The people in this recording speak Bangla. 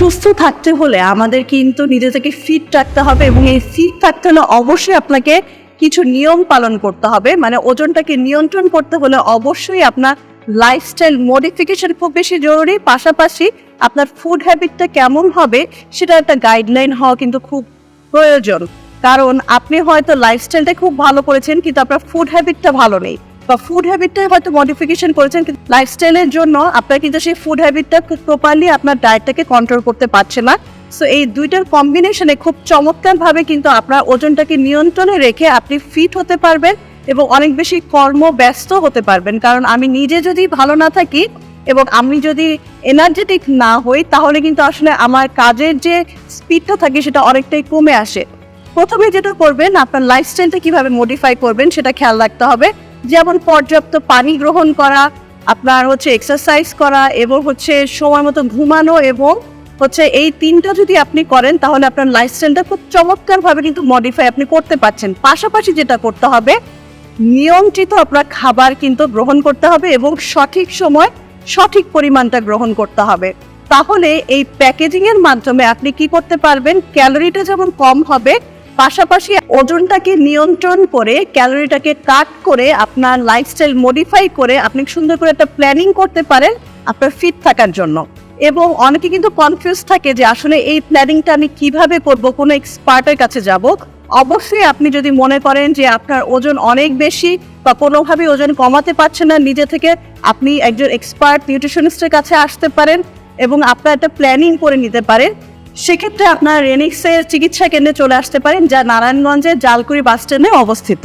সুস্থ থাকতে হলে আমাদের কিন্তু নিজেদেরকে ফিট রাখতে হবে এবং এই ফিট থাকতে হলে অবশ্যই আপনাকে কিছু নিয়ম পালন করতে হবে। মানে ওজনটাকে নিয়ন্ত্রণ করতে হলে অবশ্যই আপনার লাইফস্টাইল মডিফিকেশন খুব বেশি জরুরি। পাশাপাশি আপনার ফুড হ্যাবিটটা কেমন হবে সেটা একটা গাইডলাইন হওয়া কিন্তু খুব প্রয়োজন। কারণ আপনি হয়তো লাইফস্টাইলটা খুব ভালো করেছেন, কিন্তু আপনার ফুড হ্যাবিটটা ভালো নেই। বা ফুড হ্যাবিটটা হয়তো মডিফিকেশন করেছেন, কিন্তু লাইফস্টাইলের জন্য আপনার কিন্তু সেই ফুড হ্যাবিটটা খুব প্রপারলি আপনার ডায়েটটাকে কন্ট্রোল করতে পারছে না। সো এই দুইটার কম্বিনেশনে খুব চমৎকারভাবে কিন্তু আপনার ওজনটাকে নিয়ন্ত্রণে রেখে আপনি ফিট হতে পারবেন এবং অনেক বেশি কর্মব্যস্ত হতে পারবেন। কারণ আমি নিজে যদি ভালো না থাকি এবং আমি যদি এনার্জেটিক না হই, তাহলে কিন্তু আসলে আমার কাজের যে স্পিডটা থাকে সেটা অনেকটাই কমে আসে। প্রথমে যেটা করবেন, আপনার লাইফস্টাইলটা কীভাবে মডিফাই করবেন সেটা খেয়াল রাখতে হবে। যেমন পর্যাপ্ত পানি গ্রহণ করা, আপনার হচ্ছে এক্সারসাইজ করা এবং হচ্ছে সময় মতো ঘুমানো এবং হচ্ছে এই তিনটা যদি আপনি করেন তাহলে আপনার লাইফস্টাইলটা খুব চমৎকারভাবে কিন্তু মডিফাই আপনি করতে পারছেন। পাশাপাশি যেটা করতে হবে, নিয়ন্ত্রিত আপনার খাবার কিন্তু গ্রহণ করতে হবে এবং সঠিক সময় সঠিক পরিমাণটা গ্রহণ করতে হবে। তাহলে এই প্যাকেজিং এর মাধ্যমে আপনি কি করতে পারবেন? ক্যালোরিটা যেমন কম হবে পাশাপাশি ওজনটাকে নিয়ন্ত্রণ করে, ক্যালোরিটাকে কাট করে, আপনার লাইফস্টাইল মডিফাই করে আপনি সুন্দর করে একটা প্ল্যানিং করতে পারেন আপনার ফিট থাকার জন্য। এবং অনেকে কিন্তু কনফিউজ থাকে যে আসলে এই প্ল্যানিংটা আমি কীভাবে করব, কোনো এক্সপার্টের কাছে যাব। অবশ্যই আপনি যদি মনে করেন যে আপনার ওজন অনেক বেশি বা কোনোভাবে ওজন কমাতে পারছেন না, নিজে থেকে আপনি একজন এক্সপার্ট নিউট্রিশনিস্টের কাছে আসতে পারেন এবং আপনার একটা প্ল্যানিং করে নিতে পারেন। সেক্ষেত্রে আপনার রেনিক্সের চিকিৎসা কেন্দ্রে চলে আসতে পারেন যা নারায়ণগঞ্জের জালকুড়ি বাস স্ট্যান্ডে অবস্থিত।